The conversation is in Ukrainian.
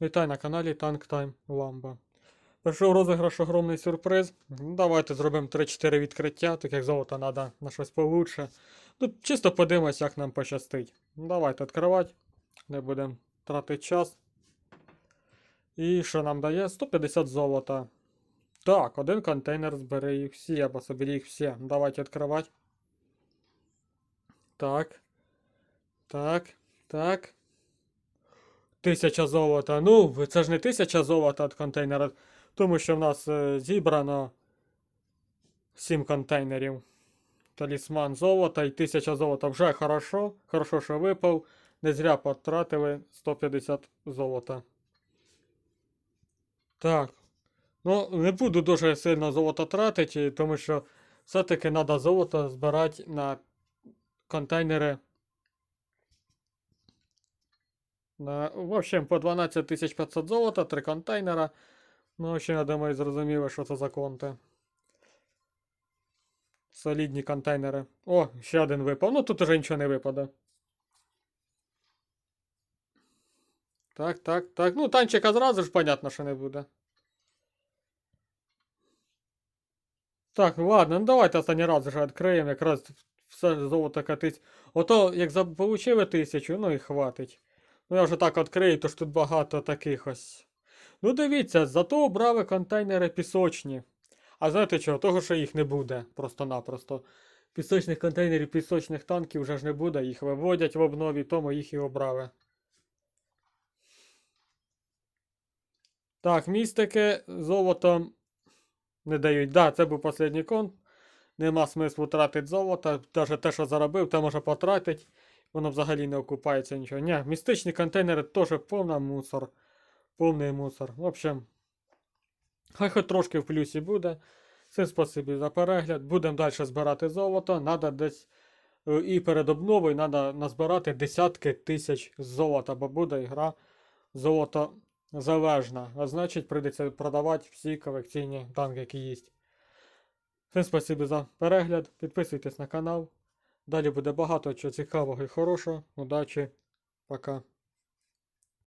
Вітаю на каналі Tank Time Ламба. Прийшов розіграш огромний сюрприз. Ну, Давайте зробимо 3-4 відкриття, так як золото треба на щось получше. Ну, чисто подивимось, як нам пощастить. Ну, Давайте відкривати. Не будемо тратити час. І що нам дає? 150 золота. Так, один контейнер збери їх всі, або собі їх всі. Давайте відкривати. Так. Так. Так. Тисяча золота. Ну, це ж не тисяча золота від контейнера, тому що в нас е, зібрано 7 контейнерів. Талісман золота і 1000 золота вже хорошо. Хорошо, що випав. Не зря потратили 150 золота. Так. Ну, не буду дуже сильно золото тратити, тому що все-таки треба золото збирати на контейнери. На, в общем, по 12 500 золота, 3 контейнера. Ну, ще, я думаю, зрозуміло, що це за конти. Солідні контейнери. О, ще один випав. Ну тут уже нічого не випаде. Так, так, так. Ну, танчика зразу ж понятно, що не буде. Так, ладно, ну давайте останній раз вже відкриємо. Якраз все золото катить. Ото, як за- получили тисячу, ну і хватить. Ну, я вже так відкрию, то ж тут багато таких ось. Ну, дивіться, зато брали контейнери пісочні. А знаєте чого? Того, що їх не буде просто-напросто. Пісочних контейнерів, пісочних танків вже ж не буде, їх виводять в обнові, тому їх і обрали. Так, містики золотом не дають. Да, це був останній конт. Нема смислу тратити золото. Навіть те, що заробив, те може потратити. Воно взагалі не окупається нічого. Ні, містичні контейнери теж повна мусор. Повний мусор. В общем, хай хоч трошки в плюсі буде. Всім спасибі за перегляд. Будемо далі збирати золото. Надо десь е, і перед обновою треба назбирати десятки тисяч золота, бо буде гра золото залежна. А значить, прийдеться продавати всі колекційні танки, які є. Всім спасибі за перегляд. Підписуйтесь на канал. Далі буде багато чого цікавого і хорошого. Удачі. Пока.